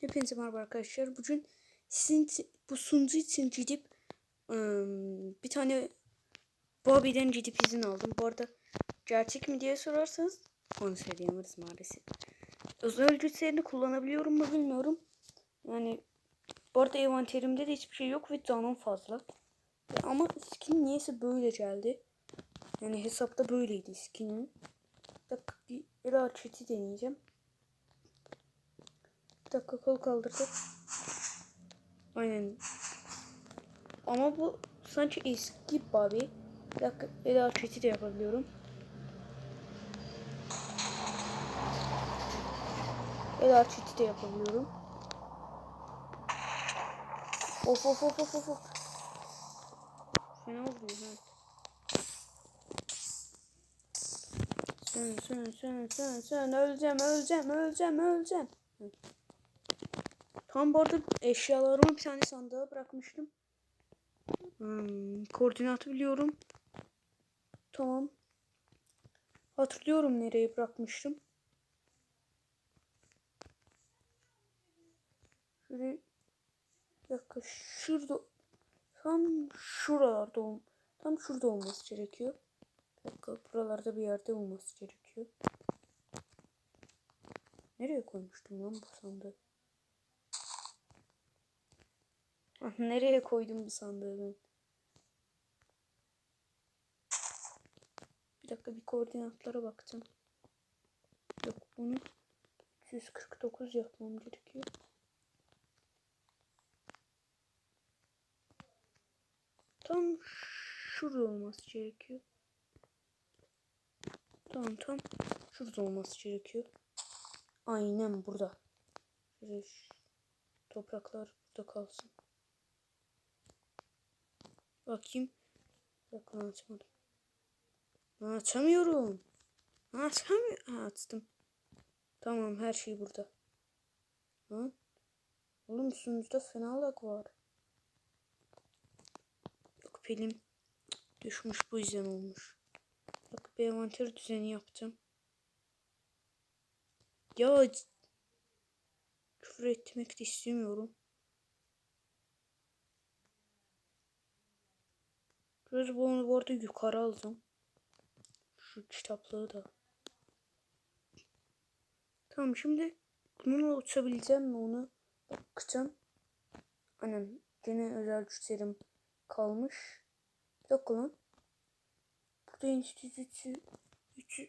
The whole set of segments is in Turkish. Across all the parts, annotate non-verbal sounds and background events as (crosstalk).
Hepinize merhaba arkadaşlar. Bugün sizin bu sunucu için gidip ım, bir tane Bobby'den gidip izin aldım. Bu arada gerçek mi diye sorarsanız onu söyleyemeyiz maalesef. Özel güçlerini kullanabiliyorum mu bilmiyorum. Yani bu arada envanterimde de hiçbir şey yok ve canım fazla. Ama skin niyeyse böyle geldi. Yani hesapta böyleydi skinim. Bir dakika bir el deneyeceğim. Bir dakika kol kaldırdık. Aynen. Ama bu sanki eski Bobby. Bir dakika el hareketi de yapabiliyorum. El hareketi de yapabiliyorum. Of of of of of of. Fena vuruyor ha. Sön sön sön sön sön öleceğim öleceğim öleceğim öleceğim. Hı. Tam bu arada eşyalarımı bir tane sandığa bırakmıştım. Hmm, koordinatı biliyorum. Tamam. Hatırlıyorum nereye bırakmıştım. Şöyle dakika şurada tam şuralarda ol tam şurada olması gerekiyor. Bir dakika buralarda bir yerde olması gerekiyor. Nereye koymuştum lan bu sandığı? Ah, Nereye koydum bu sandığı ben? Bir dakika bir koordinatlara bakacağım. Yok bunu 349 yapmam gerekiyor. Tam şurada olması gerekiyor. Tamam tam şurada olması gerekiyor. Aynen burada. Topraklar burada kalsın. Bakayım. Yok açmadım. Açamıyorum. Açamıyorum. Ha açtım. Tamam her şey burada. Lan. Oğlum sunucuda fena lag var. Yok pilim düşmüş bu yüzden olmuş. Bak bir envanter düzeni yapacağım. Ya küfür etmek de istemiyorum. Biraz bunu bu arada yukarı alacağım. Şu kitaplığı da. Tamam şimdi bununla uçabileceğim mi onu bakacağım. Aynen gene özel güçlerim kalmış. Bir dakika lan. Burada enstitüsü 3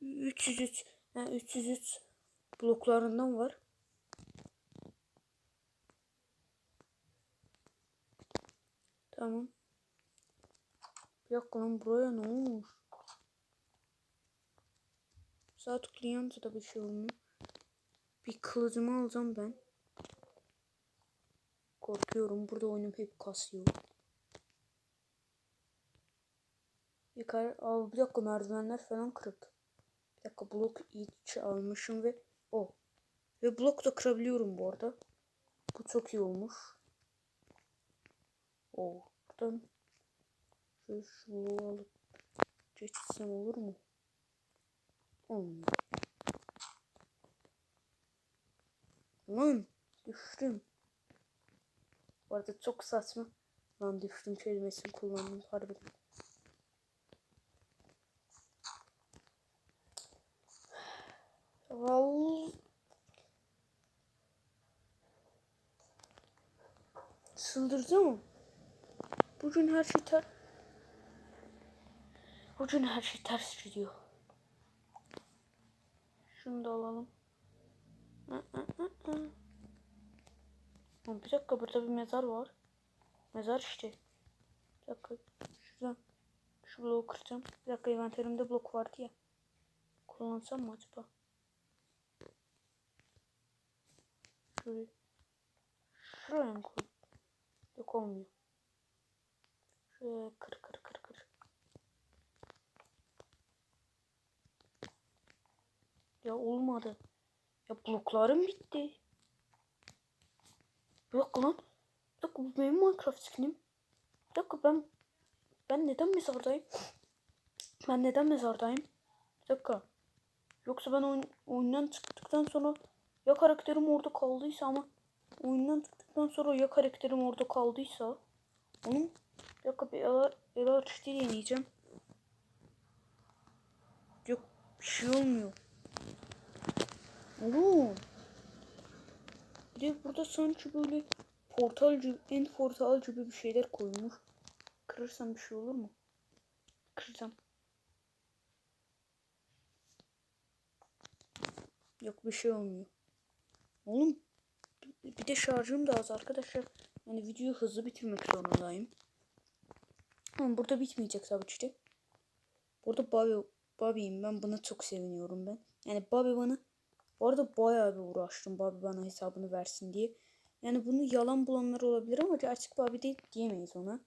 303 yani 303 bloklarından var. Tamam. Bir dakika lan buraya ne olmuş? Sağ tıklayınca da bir şey olmuyor. Bir kılıcımı alacağım ben. Korkuyorum. Burada oyunum hep kasıyor. Yukarı al bir dakika merdivenler falan kırık. Bir dakika blok iyice almışım ve o. Ve blok da kırabiliyorum bu arada. Bu çok iyi olmuş. O. Buradan şu bloğu alıp geçsem olur mu? Olmuyor. Lan düştüm. Bu arada çok saçma. Lan düştüm kelimesini kullandım harbiden. Vallahi Çıldıracağım. Bugün her şey ter... Bugün her şey ters gidiyor. Şunu da alalım. Bir dakika burada bir mezar var. Mezar işte. Bir dakika. Şuradan şu bloğu kıracağım. Bir dakika envanterimde blok vardı ya. Kullansam mı acaba? Şöyle. Şuraya mı koy? Yok olmuyor. Kır kır kır kır. Ya olmadı. Ya bloklarım bitti. Bir dakika lan. Bir dakika bu benim Minecraft skinim. Bir dakika ben ben neden mezardayım? Ben neden mezardayım? Bir dakika. Yoksa ben oyun, oyundan çıktıktan sonra ya karakterim orada kaldıysa ama oyundan çıktıktan sonra ya karakterim orada kaldıysa onun dakika bir el açtı deneyeceğim. Yok bir şey olmuyor. Oğlum. Bir de burada sanki böyle portalcı, en portal gibi bir şeyler koymuş. Kırırsam bir şey olur mu? Kırsam. Yok bir şey olmuyor. Oğlum bir de şarjım da az arkadaşlar. Yani videoyu hızlı bitirmek zorundayım. Ama burada bitmeyecek tabii de. Burada Bobby, Bobby'yim ben buna çok seviniyorum ben. Yani Bobby bana bu arada bayağı bir uğraştım Bobby bana hesabını versin diye. Yani bunu yalan bulanlar olabilir ama gerçek Bobby değil diyemeyiz ona.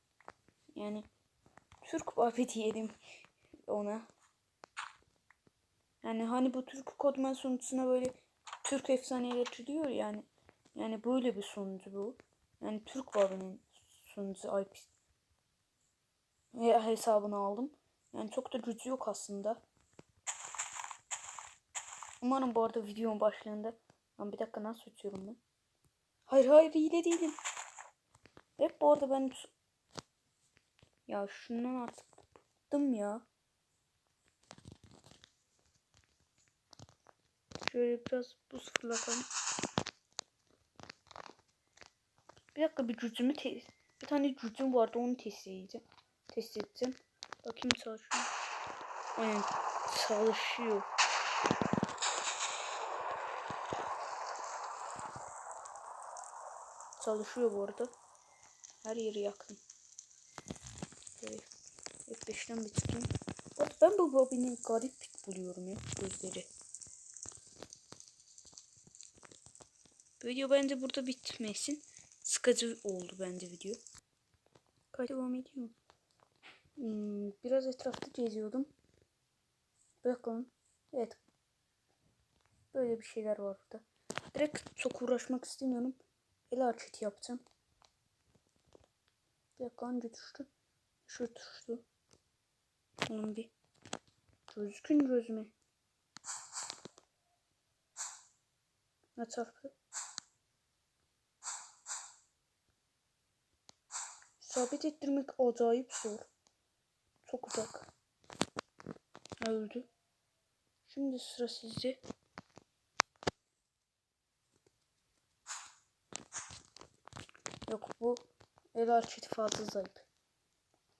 Yani Türk Bobby diyelim ona. Yani hani bu Türk kodman sunucusuna böyle Türk efsaneleri çıkıyor yani. Yani böyle bir sunucu bu. Yani Türk Bobby'nin sunucu IP hesabını aldım. Yani çok da gücü yok aslında. Umarım bu arada videonun başlarında. Lan bir dakika nasıl uçuyorum ben? Hayır hayır hile değilim. Hep bu arada ben ya şundan artık bıktım ya. Şöyle biraz buz fırlatalım. Bir dakika bir cücümü test. Bir tane cücüm vardı onu test edeceğim. Test edeceğim. Bakayım çalışıyor. Aynen çalışıyor. Çalışıyor bu arada. Her yeri yaktım. Böyle F5'ten bir çıkayım. Bak ben bu Bobby'nin garip buluyorum ya gözleri. Video bence burada bitmesin. Sıkıcı oldu bence video. Kaç devam ediyor. Hmm, biraz etrafta geziyordum. Bakalım. Evet. Böyle bir şeyler var burada. Direkt çok uğraşmak istemiyorum. El hareketi yapacağım. Bir dakika hangi düştü? Şu düştü. Onun bir gözükün gözüme. Ne çarptı? Sabit ettirmek acayip zor. Çok uzak. Öldü. Şimdi sıra sizde. Yok bu el hareketi fazla zayıf.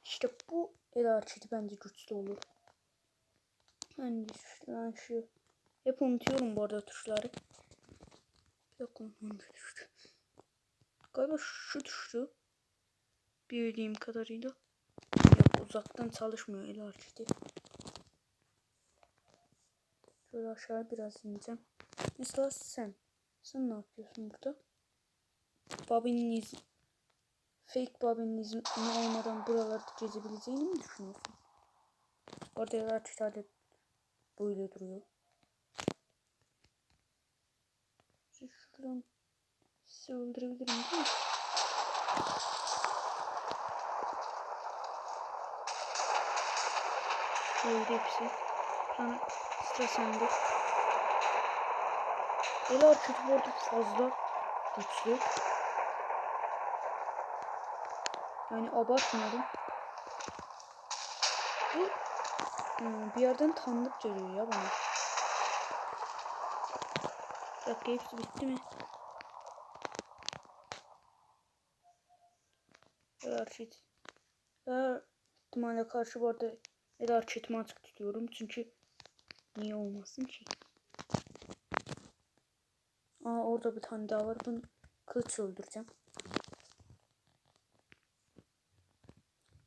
İşte bu el hareketi bence güçlü olur. Hani şuradan şu. Hep unutuyorum bu arada tuşları. Yok hangi düştü? Galiba şu düştü. Bildiğim kadarıyla. Uzaktan çalışmıyor hareketi. Şöyle aşağı biraz ineceğim. Mesela sen. Sen ne yapıyorsun burada? Bobby'nin iz fake Bobby'nin izni olmadan buralarda gezebileceğini mi düşünüyorsun? Orada yaratışlar da böyle duruyor. Şuradan sizi değil mi? Öldü hepsi. Sonra sıra sende. El hareketi bu arada fazla güçlü. Yani abartmıyorum. Bu hmm, bir yerden tanıdık geliyor ya bana. Bir dakika hepsi bitti mi? El hareketi. Her ihtimale karşı bu arada el hareketimi açık tutuyorum. Çünkü niye olmasın ki? Aa orada bir tane daha var. Bunu kılıç öldüreceğim.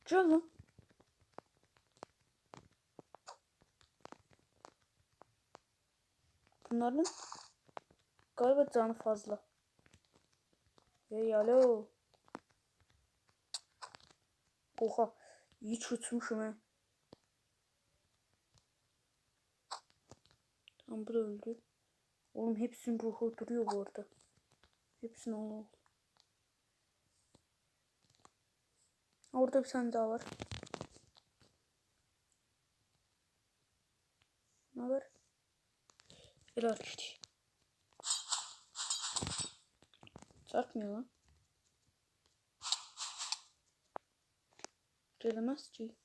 Canım. Bunların galiba canı fazla. Hey alo. Oha. İyi tutmuşum he. Tamam bu da öldü. Oğlum hepsinin ruhu duruyor bu arada. Hepsinin oğlu. Orada bir tane daha var. Ne var? El hareketi. Sarkmıyor lan. Gelemez ki.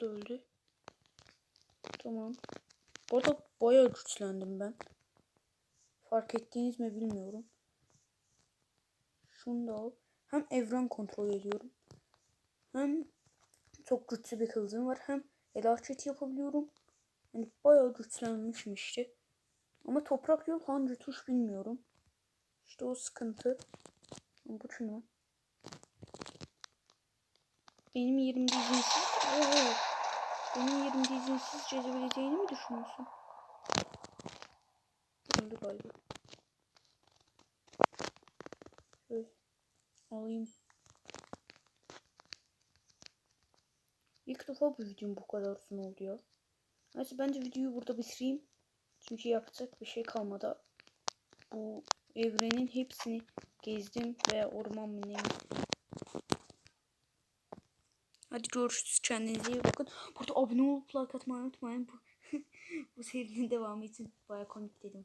Da öldü. Tamam. Bu arada bayağı güçlendim ben. Fark ettiğiniz mi bilmiyorum. Şunu da al. Hem evren kontrol ediyorum. Hem çok güçlü bir kılıcım var. Hem el hareketi yapabiliyorum. Yani bayağı güçlenmişim işte. Ama toprak yok hangi tuş bilmiyorum. İşte o sıkıntı. Bu lan? Benim yerimde izinsiz... Oo, benim yerimde izinsiz çizebileceğini mi düşünüyorsun? Öldü galiba. Alayım. İlk defa bu videom bu kadar uzun oldu ya. Neyse bence videoyu burada bitireyim. Çünkü yapacak bir şey kalmadı. Bu evrenin hepsini gezdim ve orman minemi. Hadi görüşürüz. Kendinize iyi bakın. Burada abone olup like atmayı unutmayın. Bu, (laughs) bu serinin devamı için baya komik dedim.